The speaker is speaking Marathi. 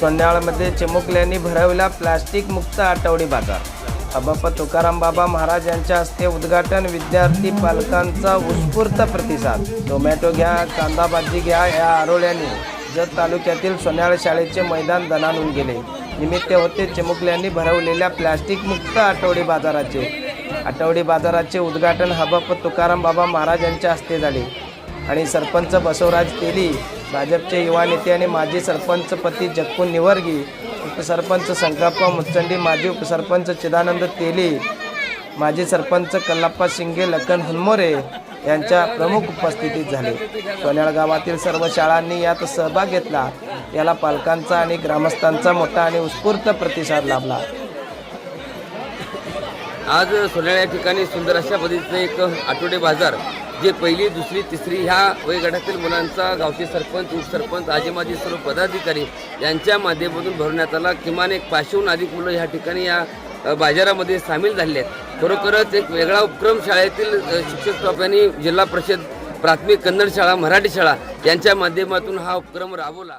सोन्याळमध्ये चिमुकल्यांनी भरविला प्लास्टिक मुक्त आठवडी बाजार. अबाप तुकाराम बाबा महाराज यांच्या हस्ते उद्घाटन विद्यार्थी पालकांचा उत्स्फूर्त प्रतिसाद. टोमॅटो घ्या कांदा भाजी घ्या या आरोळ्यांनी जत तालुक्यातील सोन्याळ शाळेचे मैदान दणानून गेले. निमित्त होते चिमुकल्यांनी भरवलेल्या प्लास्टिक मुक्त आठवडी बाजाराचे. आठवडी बाजाराचे उद्घाटन हबाप तुकाराम बाबा महाराज यांच्या हस्ते झाले. आणि सरपंच बसवराज तेली भाजपचे युवा नेते आणि माजी सरपंच पती जगपून निवर्गी उपसरपंच संकल्प मुचंडी माजी उपसरपंच चिदानंद तेली माजी सरपंच कल्लाप्पा शिंगे लखन हुनमोरे यांच्या प्रमुख उपस्थितीत झाले. सोन्याळ गावातील सर्व शाळांनी यात सहभाग घेतला. याला पालकांचा आणि ग्रामस्थांचा मोठा आणि उत्स्फूर्त प्रतिसाद लाभला. आज सोन्याळ्या ठिकाणी सुंदर अशा पद्धतीचं एक आठवडे बाजार जे पहिली दुसरी तिसरी ह्या वयोगटातील मुलांचा गावचे सरपंच उपसरपंच आजीमाजी सर्व पदाधिकारी यांच्या माध्यमातून भरवण्यात आला. किमान एक पाचशेहून अधिक मुलं ह्या ठिकाणी या बाजारामध्ये सामील झाले आहेत. खरोखरच एक वेगळा उपक्रम शाळेतील शिक्षक स्टाफ जिल्हा परिषद प्राथमिक कन्नड शाळा मराठी शाळा यांच्या माध्यमातून हा उपक्रम राबवला.